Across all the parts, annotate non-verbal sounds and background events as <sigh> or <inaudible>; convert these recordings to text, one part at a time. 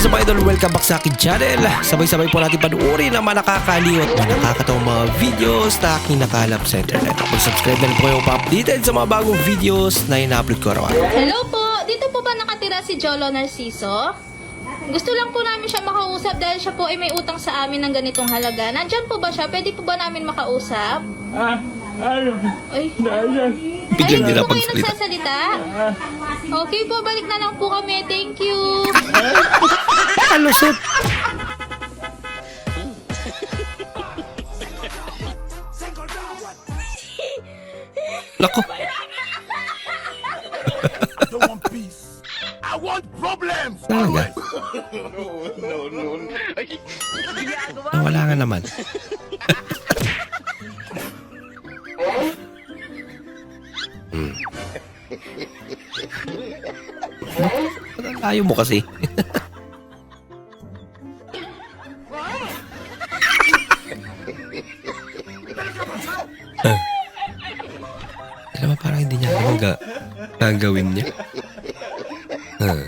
What's up idol? Welcome back sa akin channel. Sabay-sabay po natin panuorin ang mga nakakaliw at mga nakakatawang mga videos na aking nakalap sa internet. Kung subscribe na rin po kayo pa-updated sa mga bagong videos na ina-upload ko araw-araw. Hello po, dito po ba nakatira si Jolo Narciso? Gusto lang po namin siya makausap dahil siya po ay may utang sa amin ng ganitong halaga. Nandyan po ba siya? Pwede po ba namin makausap? Ah, ano? Ay. Biglang Ay, din hindi po kayo nagsasalita? Okay po, balik na lang po kami. Thank you. Kalusot! Lako, don't want peace. I want problems. talaga. Nawala nga naman. hmm. Ba't ang layo mo kasi? Alam mo, parang hindi niya alam ga- gagawin niya. Huh.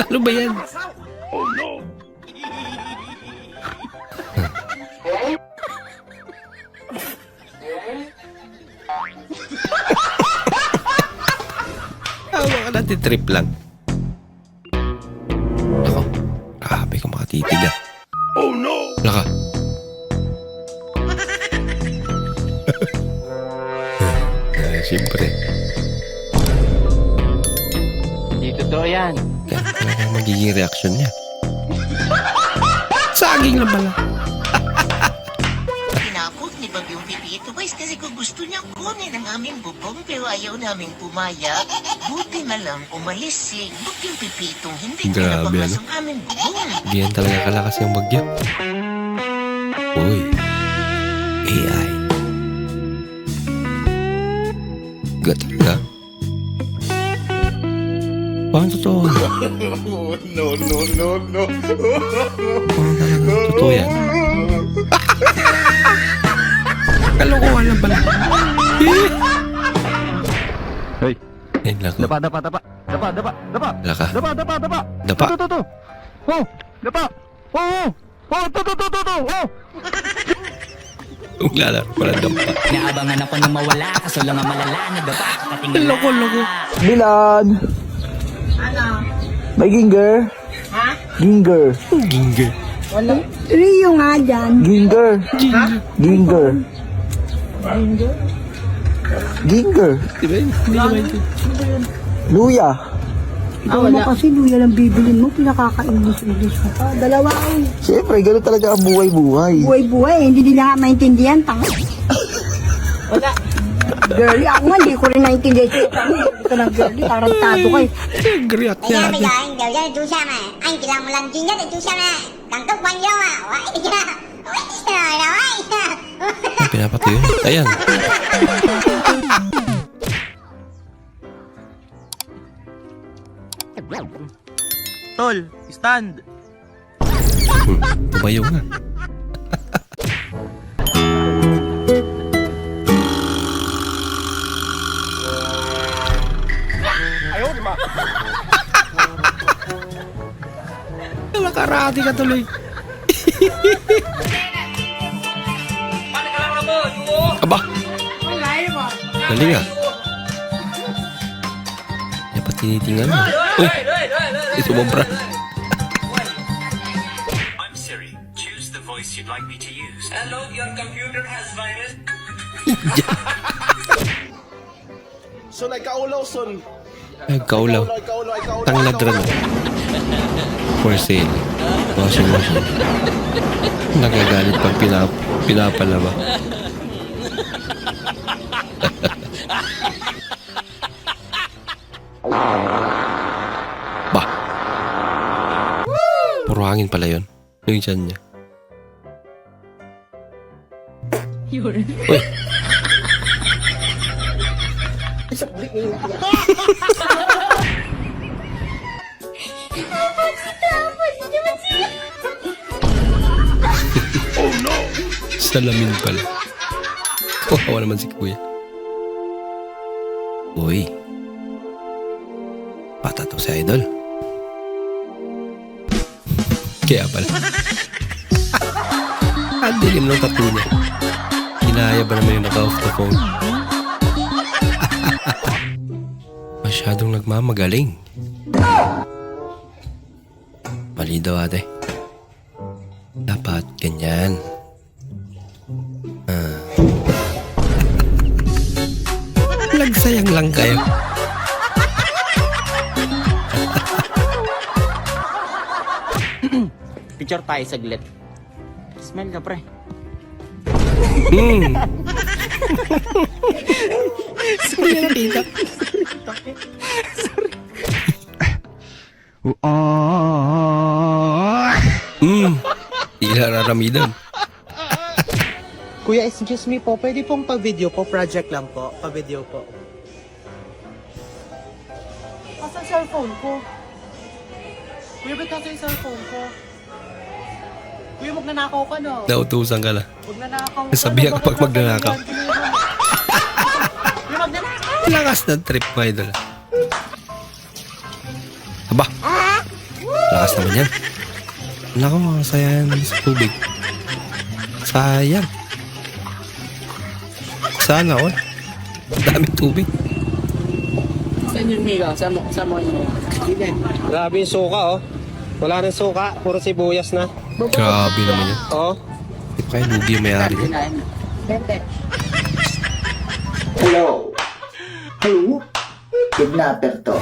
Ano ba yan? Oh no. Tawa ka natin, trip lang. Yan. Yan ang magiging reaction niya. Saging lang pala. Tinapos ni Bagyong Pipito Boys kasi kung gusto niyang kunin ang aming bubong pero ayaw naming pumaya. Buti na lang umalis si Bagyong Pipitong hindi niya Grabe, nabakas ano? ang aming bubong. Ganyan talaga kalakas yung bagyo. Uy. AI. Parang totoo. Oh <laughs> no no no no. Parang talaga totoo yan. <laughs> Kalokohan lang pala. Hoy, Ayun lang. dapa, dapa, dapa. Dapa, dapa, dapa. Laka. Dapa, dapa, dapa. Dapa. To, to, to. Oh, dapa. Oh, oh. Oh, to, to, to, to, to. Oh. Uglalaro pala dampa. Naabangan ako na mawala Kaso lang ang malala Nagaba Katingala Loko, loko. Bilad. Ano? May ginger? Ha? Ginger. Ginger. Rio nga dyan. Ginger. Ginger. Ginger. Di ba? Hindi niya maintindihan. Luya. Ikaw mo kasi luya lang bibilin mo, pinakaka-English-English ka pa. Dalawa ay Siyempre, ganun talaga ang buhay-buhay. buhay-buhay, hindi nila nga maintindihan, tanga. Wala. Girlie, ako nga, hindi ko rin naintindihan. Hindi ka ng girlie, tarantado kayo. Griyat niya. Kaya kaya ang girlie, ito siya ma. Ang kila mo lang din yan, ito siya ma. Kangkong kwan niya ma. Wai, ito. Wai, ito. Wai, ito. Pinapatuyo. Ayan. Tol, stand. Tumayo nga. Nakarati ka tuloy. Aba. Galing ah. Yan pa tinitingnan mo. Uy! Ito mo, bra. I'm Siri. Choose the voice you'd like me to use. Hello, your computer has virus. <laughs> So nagkaulaw son. Nagkaulaw. Nagkaulaw ikaw. Tangladran. For sale. Washing machine. Nagagalit pag pinap pinapalaba. bah. Puro hangin pala yun. Yung dyan niya. Yun. Uy! <laughs> Salamin pala. Kawawa naman si kuya. Uy. Bata to si Idol. Kaya pala. <laughs> Ang dilim ng tattoo niya. Kinaya ba naman yung naka-off the phone? <laughs> Masyadong nagmamagaling. Mali daw ate. Dapat ganyan. Ah. Lagsayang lang kayo. <laughs> Picture tayo saglit. Smell ka, pre. Mm. Hindi na nakita. Mm. Hindi na naramidan. Kuya, excuse me po, pwede pong pa-video po, project lang po, pa-video po. Asa cellphone ko? Kuya, ba't nasa yung cellphone ko? Kuya, magnanakaw ka no? Nautusan ka na. Magnanakaw ka Sabihan no? kapag Bakit magnanakaw. Kuya, magnanakaw! Lakas ng trip mo, idol. Lakas naman yan. Nako, sayang sa tubig. Sayang. Sana all. Ang dami tubig. Saan yung higa? Saan mo, saan mo yun? Grabe yung suka, oh. Wala nang suka, puro sibuyas na. Grabe naman yan. Oh. Di pa kaya lugi yung may-ari niya. Hello? Hello? Kidnapper to.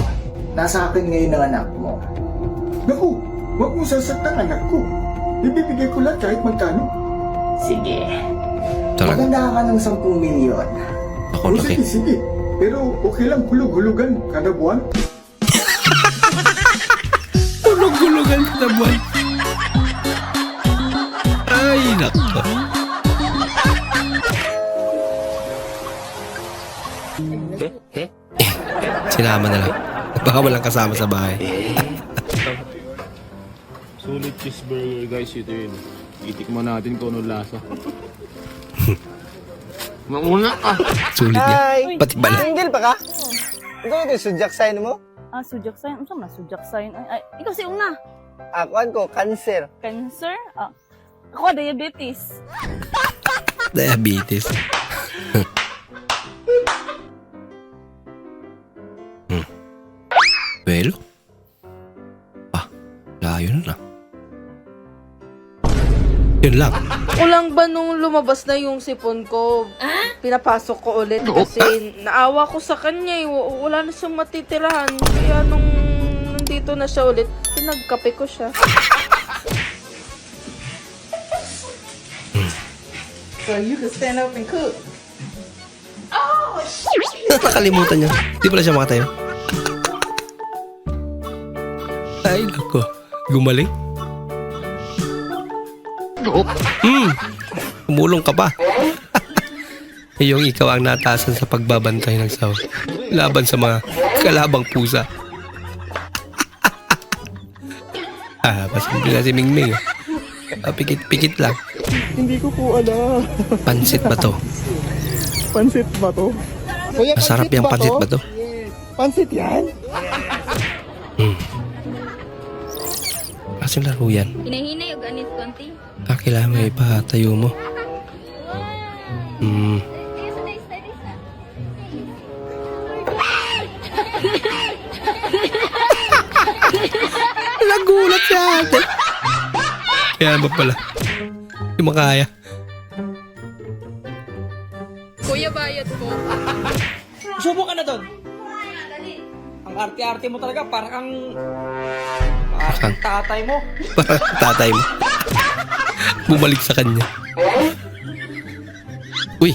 Nasa akin ngayon ang anak mo. Naku, huwag mo sasaktan anak ko. Ibibigay ko lang kahit magkano. Sige. Talaga. Maganda ka ng 10 milyon. Ako, laki. sige, sige. Pero okay lang hulog-hulugan kada buwan. <laughs> Tulog-gulugan sa buwan. Ay, nako. Eh, sinama na lang. Baka walang kasama sa bahay. Cheeseburger guys, ito yun. Itikman natin kung ano lasa. <laughs> Mauna ka! Sulit niya. Pati bala. Single pa ka? Ikaw ito, sudyak sign mo? Ah, sujak sign. Ano na sujak sign? Ay, ay, ikaw si una. Akuan ko, cancer. Cancer? Ah. Ako, diabetes. <laughs> Diabetes. hmm. Well, ah, layo na na. Yun lang. Kulang ba nung lumabas na yung sipon ko? Pinapasok ko ulit kasi naawa ko sa kanya eh. W- Wala na siyang matitirahan. Kaya nung nandito na siya ulit, pinagkape ko siya. so you can stand up and cook. Nakalimutan niya. Di pala siya makatayo. Ay, nako. Gumaling. Hmm. Umulong ka pa. <laughs> yung ikaw ang natasan sa pagbabantay ng saw. Laban sa mga kalabang pusa. <laughs> ah, pasimple na si Mingming. Ah, pikit-pikit lang. Hindi ko po alam. Pansit ba to? Pansit ba to? Kuya, Masarap yung pansit ba to? Pansit yan? Kasing laro yan. Hinahinay o ganit konti. Ah, kailangan mo ipatayo mo. Hmm. <laughs> Nagulat si ate. Kaya ba pala? Hindi makaya. Kuya, bayad ko. Subo ka na doon. Ang arte-arte mo talaga, parang ang... Parang tatay mo. <laughs> parang tatay mo. Bumalik sa kanya. Uy!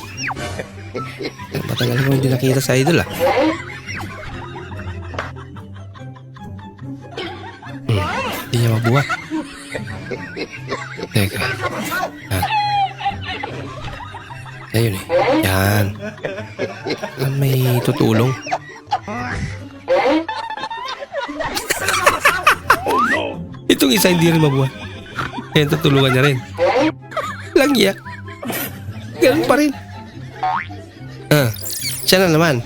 Matagal ko hindi nakita sa idol ah. Hmm, hindi niya mabuhat. Teka. Yan. Ayun eh. Yan. Ah, May tutulong. Itong isa hindi rin mabuhat. Kaya tutulungan niya rin. Lang iya. Ganun pa rin. Ah, siya na naman.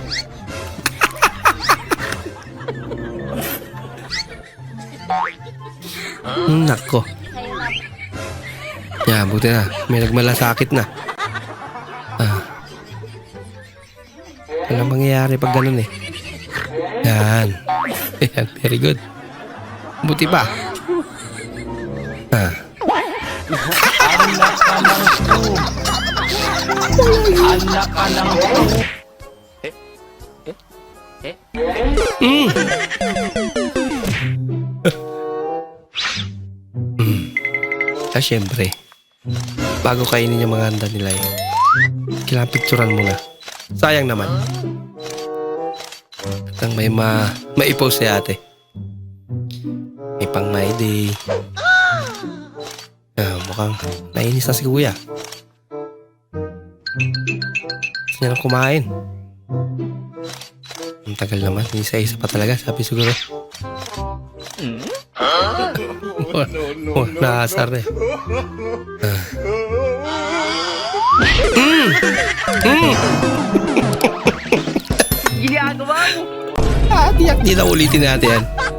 Nako. Yan, buti na. May nagmalasakit na. Ah. Walang mangyayari pag ganun eh. Yan. <laughs> Yan, very good. Buti pa. Ah. Anak ka ng Mm. mm. Ah, syempre. Bago kainin yung mga handa nila yun. Kailangan picturean muna. Sayang naman. At ang may ma maipost si ate. May pang my day. Mukhang nainis na si kuya. Gusto niya kumain. Ang tagal naman. Isa-isa pa talaga. Sabi siguro. Oh, oh, naasar na eh. Ah. Mm! Mm! Ginagawa mo. Ah, tiyak di na ulitin natin yan.